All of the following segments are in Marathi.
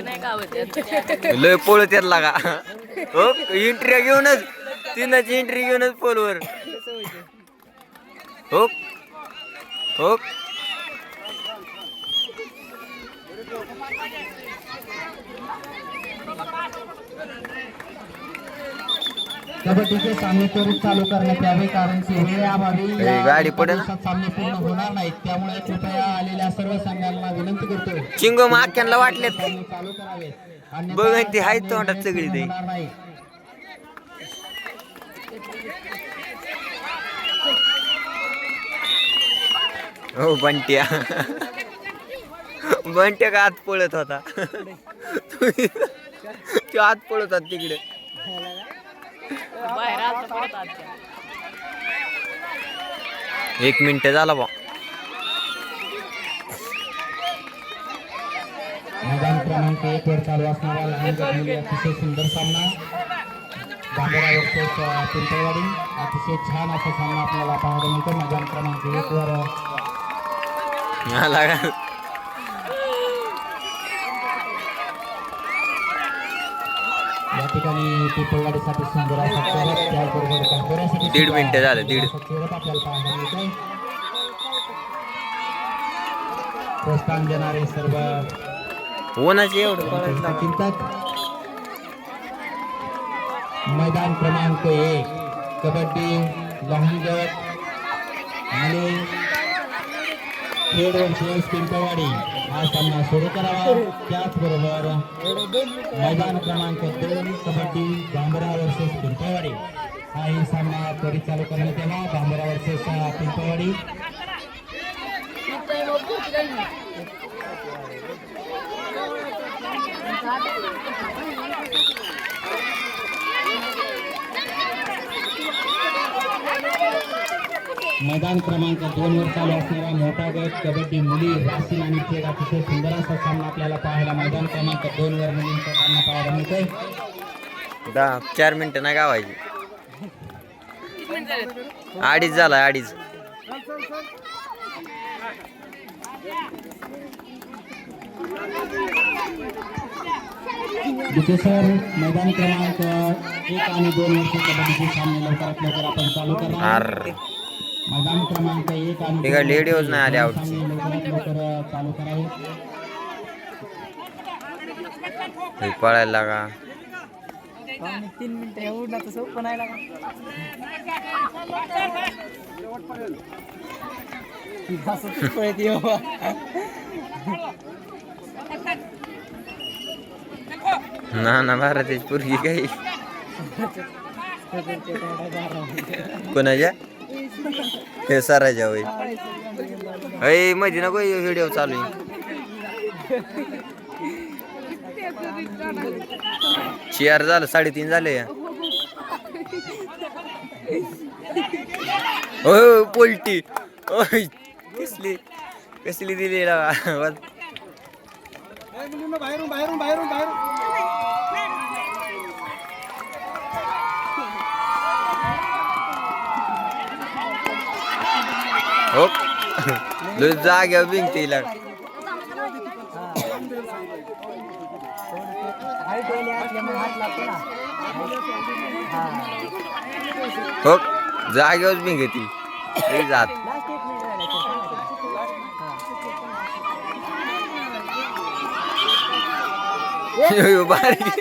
नाही लय पोळ त्यात लागा. हो एंट्री घेऊनच. तिनाची इंट्री घेऊनच पोलवर. हो. हो. कबड्डीचे सामने त्वरित चालू करण्यात यावे कारण की वेळेअभावी गाडी पडेल. सामने पूर्ण होणार नाहीत. त्यामुळे कृपया आलेल्या सर्व संघांना विनंती करतो चिंगम आख्यांना वाटलेत. सामने चालू करावेत. बघ, ती सामने तोंडात सगळी ते. हो बंट्या. बंट्या का आत पळत होता? तो आत पळत होता तिकडे. बाहेर आजच्या. एक मिनिट झाला बा मैदान क्रमांक एक वर चालू असणारा लहान गटमुली अतिशय सुंदर सामना. बांबोरा वर्सेस पिंपळवाडी. अतिशय छान असा सामना आपल्याला पाहायला मिळतो. मैदान क्रमांक एक वर. का- ठिकाणी पिंपळवाडीसाठी सुंदर त्याचबरोबर दीड मिनिटं झाले, दीड. आपल्याला पाहायला प्रोत्साहन देणारे सर्व कोणाचे एवढं? चिंतक मैदान क्रमांक एक कबड्डी लहान गट मुले खेड वर्सेस पिंपळवाडी हा सामना सुरू करावा. त्याचबरोबर मैदान क्रमांक दोन कबड्डी बांबरा वर्सेस पिंपळवाडी. हाही सामना त्वरित चालू करण्यात आला बांबरा वर्सेस पिंपळवाडी. मैदान क्रमांक दोन वर चालू असणारा मोठा गट कबड्डी मुली राशीन आणि खेळ अतिशय सुंदर असा सामना आपल्याला पाहायला मैदान क्रमांक दोन वर मुलींचा सामना पाहायला मिळतोय. दहा चार मिनिटं नाही गावायची. अडीच झाला अडीच. दुसरे सर मैदान क्रमांक एक आणि दोन वर्ष कबड्डीचे सामने लवकरात लवकर आपण चालू करणार मैदान क्रमांक एक आणि हे लेडीज नाही आले चालू हे. पळायला लागा. तीन मिनिटं एवढं येऊ ना ना भारताची पोरगी काही. कोणाच्या? हे सराच्या होय. अयमध्ये नको व्हिडिओ चालू चेअर झालं साडेतीन झाले. हो, हो पोल्टी. कसली कसली दिली बाहेरून बाहेरून बाहेरून बाहेरून. हो लाग हो जागेवर लय जात बारीक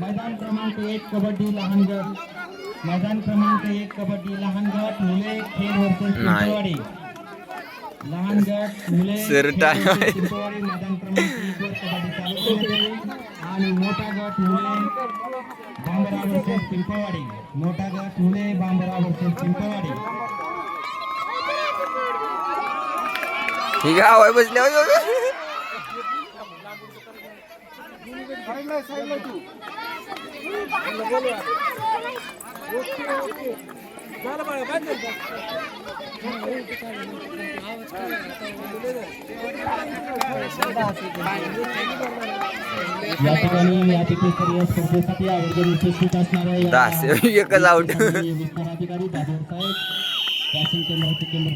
मैदान क्रमांक एक कबड्डी लहान गट. मैदान क्रमांक एक कबड्डी लहान गट मुले खेळ वर्सेस लहान गट मुले मैदान क्रमांक एक वर कबड्डी चालू करण्यात. आणि मोठा गट मुले बांबरा वर्सेस मोठा गट मुले बांबरा वर्सेस पिंपळवाडी ही गाव आहे होय, होय, होय. या ठिकाणी या स्तरीय स्पर्धेसाठी आयोजन उपस्थित असणाऱ्या या दास एकच आउट विस्ताराधिकारी दादर साहेब वाशिम केंद्राचे केंद्र